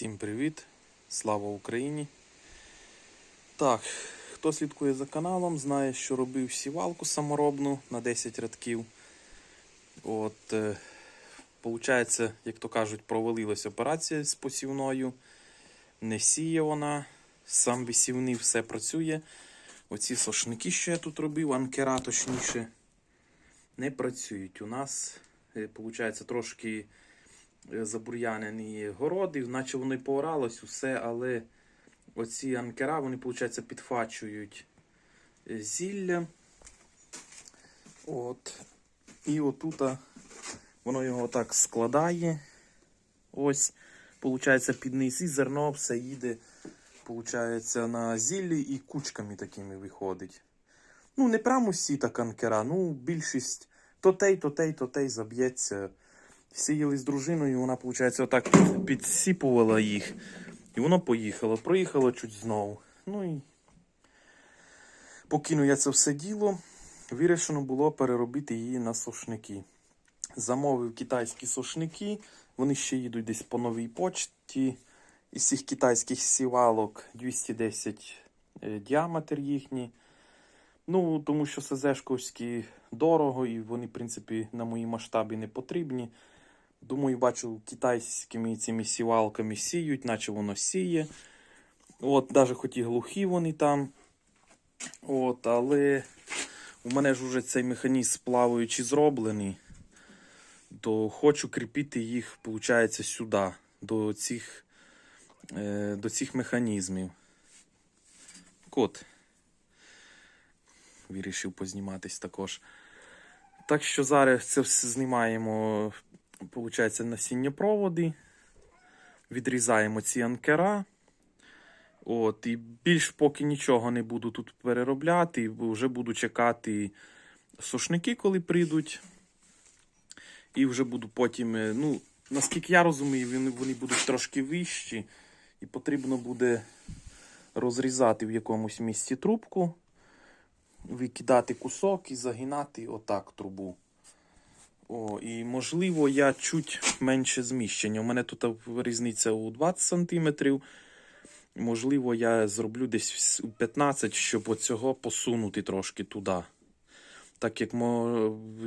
Всім привіт! Слава Україні! Так, хто слідкує за каналом, знає, що робив сівалку саморобну на 10 рядків. От, е, Получається, як то кажуть, провалилась операція з посівною. Не сіє вона, сам висівний все працює. Оці сошники, що я тут робив, анкера точніше, не працюють. У нас, виходить, трошки е, забур'янені городи, наче воно й пооралось усе, але оці анкера, вони, виходить, підфачують е, зілля. От. І отут воно його так складає. Ось, виходить, під низ і зерно все їде, виходить, на зіллі і кучками такими виходить. Ну, не прямо всі так анкера, ну, більшість то тей, то тей, то тей заб'ється. Сіяли з дружиною, вона, виходить, отак підсіпувала їх. І воно поїхало. Проїхало чуть знову. Ну і покинув я це все діло. Вирішено було переробити її на сошники. Замовив китайські сошники. Вони ще їдуть десь по новій почті. Із цих китайських сівалок 210 е, діаметр їхній. Ну, тому що СЗшковські дорого, і вони, в принципі, на мої масштаби не потрібні. Думаю, бачу, китайськими цими сівалками сіють, наче воно сіє. От, навіть хоч і глухі вони там. От, але у мене ж вже цей механізм плаваючий зроблений. То хочу кріпити їх, виходить, сюди, до цих, е, до цих механізмів. Кот. Вирішив позніматись також. Так що зараз це все знімаємо, виходить, насіннєпроводи. Відрізаємо ці анкера. От, і більш поки нічого не буду тут переробляти, вже буду чекати сушники, коли прийдуть. І вже буду потім, е, ну, наскільки я розумію, вони будуть трошки вищі. І потрібно буде розрізати в якомусь місці трубку, викидати кусок і загинати отак трубу. О, і можливо, я чуть менше зміщення. У мене тут різниця у 20 см. Можливо, я зроблю десь у 15, щоб оцього посунути трошки туди. Так як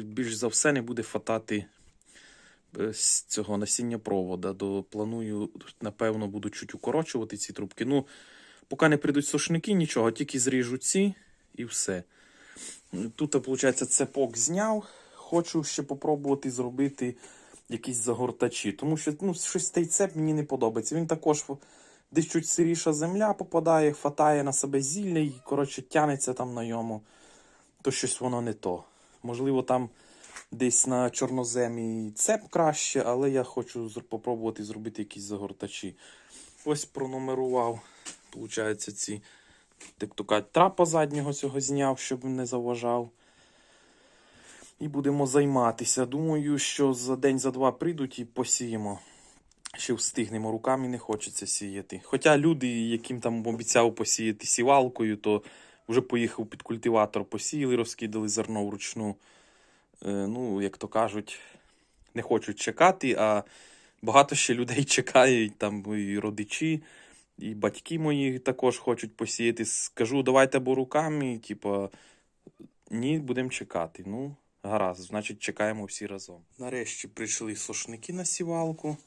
більш за все не буде фатати е, з цього насіння провода. До, планую, напевно, буду чуть укорочувати ці трубки. Ну, поки не прийдуть сушники, нічого, тільки зріжу ці і все. Тут, виходить, цепок зняв. Хочу ще попробувати зробити якісь загортачі. Тому що ну, щось цей цеп мені не подобається. Він також десь чуть сиріша земля попадає, хватає на себе зілля і, коротше, тянеться там на йому. То щось воно не то. Можливо, там десь на чорноземі цеп краще, але я хочу попробувати зробити якісь загортачі. Ось пронумерував, виходить, ці кажуть, трапа заднього цього зняв, щоб не заважав. І будемо займатися. Думаю, що за день, за два прийдуть і посіємо. Ще встигнемо, руками не хочеться сіяти. Хоча люди, яким там обіцяв посіяти сівалкою, то вже поїхав під культиватор, посіяли, розкидали зерно вручну. Е, ну, як то кажуть, не хочуть чекати, а багато ще людей чекають, там і родичі, і батьки мої також хочуть посіяти. Скажу, давайте або руками, типу, ні, будемо чекати. Ну, гаразд, значить, чекаємо всі разом. Нарешті прийшли сошники на сівалку.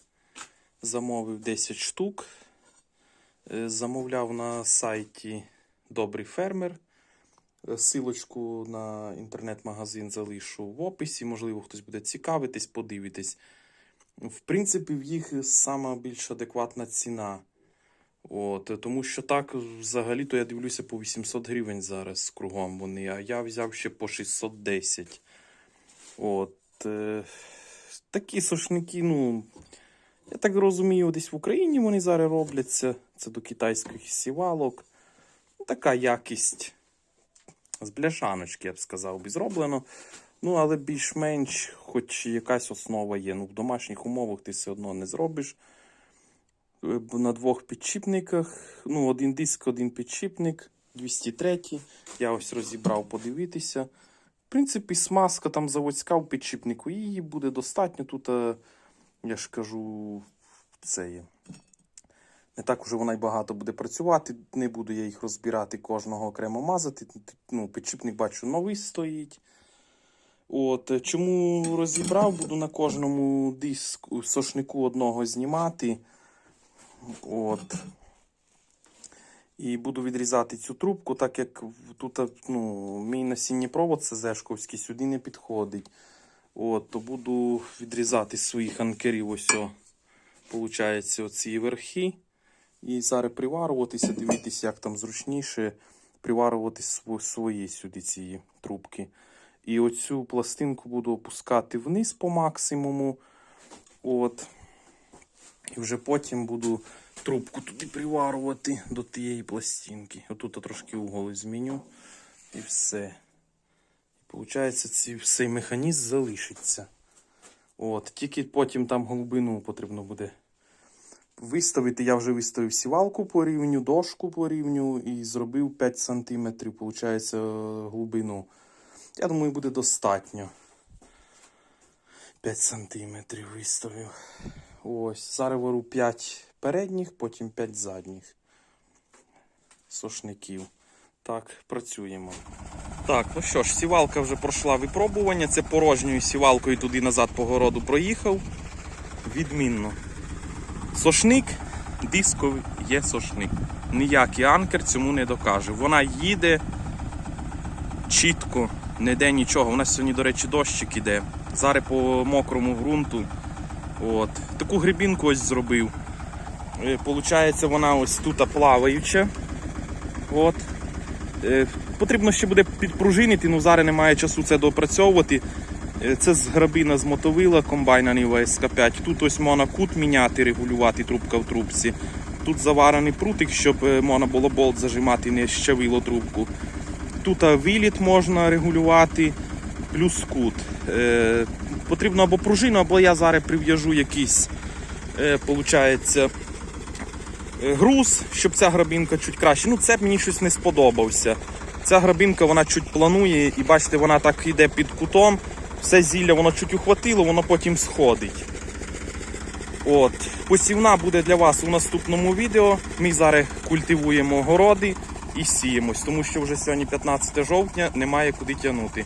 Замовив 10 штук. Е, Замовляв на сайті Добрий фермер. Е, Силочку на інтернет-магазин залишу в описі. Можливо, хтось буде цікавитись, подивитись. В принципі, в їх сама більш адекватна ціна. От, тому що так, взагалі-то я дивлюся по 800 гривень зараз кругом вони, а я взяв ще по 610. От, е, такі сушники, ну, я так розумію, десь в Україні вони зараз робляться. Це до китайських сівалок. Ну, така якість з бляшаночки, я б сказав, би зроблено. Ну, але більш-менш, хоч якась основа є. Ну, в домашніх умовах ти все одно не зробиш. Е, На двох підчіпниках. Ну, один диск, один підчіпник, 203. Я ось розібрав подивитися. В принципі, смазка там заводська в підчіпнику. Її буде достатньо. Тут, е, я ж кажу, це є. Не так уже вона й багато буде працювати. Не буду я їх розбирати, кожного окремо мазати. Ну, підшипник бачу новий стоїть. От, е, чому розібрав, буду на кожному диску сошнику одного знімати. От. І буду відрізати цю трубку, так як тут ну, мій насінній провод СЗшковський сюди не підходить. От, то буду відрізати своїх анкерів ось, о, оці верхи. І зараз приварюватися, дивитися, як там зручніше приварювати свої сюди ці трубки. І оцю пластинку буду опускати вниз по максимуму. От. І вже потім буду трубку туди приварювати до тієї пластинки. Отут я трошки угол зміню. І все. Получається, ці, цей механізм залишиться. От. Тільки потім там глибину потрібно буде виставити. Я вже виставив сівалку по рівню, дошку по рівню і зробив 5 см, получається, глибину. Я думаю, буде достатньо. 5 см виставив. Ось. Зараз вару 5 передніх, потім 5 задніх сошників. Так, працюємо. Так, ну що ж, сівалка вже пройшла випробування. Це порожньою сівалкою туди назад по городу проїхав. Відмінно. Сошник, дисковий є сошник. Ніякий анкер цьому не докаже. Вона їде чітко, не йде нічого. У нас сьогодні, до речі, дощик іде. Зараз по мокрому ґрунту. От. Таку грибінку ось зробив. Е, Получається, вона ось тут плаваюча. От. Е, Потрібно ще буде підпружинити, ну зараз немає часу це допрацьовувати. Е, Це з грабина з мотовила комбайна Нива СК5. Тут ось можна кут міняти, регулювати трубка в трубці. Тут заварений прутик, щоб можна було болт зажимати, не щавило трубку. Тут виліт можна регулювати, плюс кут. Потрібно або пружину, або я зараз прив'яжу якийсь, е, груз, щоб ця грабінка чуть краще. Ну, це мені щось не сподобався. Ця грабінка вона чуть планує, і бачите, вона так йде під кутом. Все зілля воно чуть ухватило, воно потім сходить. От, посівна буде для вас у наступному відео. Ми зараз культивуємо городи і сіємось, тому що вже сьогодні 15 жовтня, немає куди тягнути.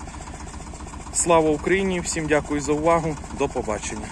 Слава Україні! Всім дякую за увагу. До побачення.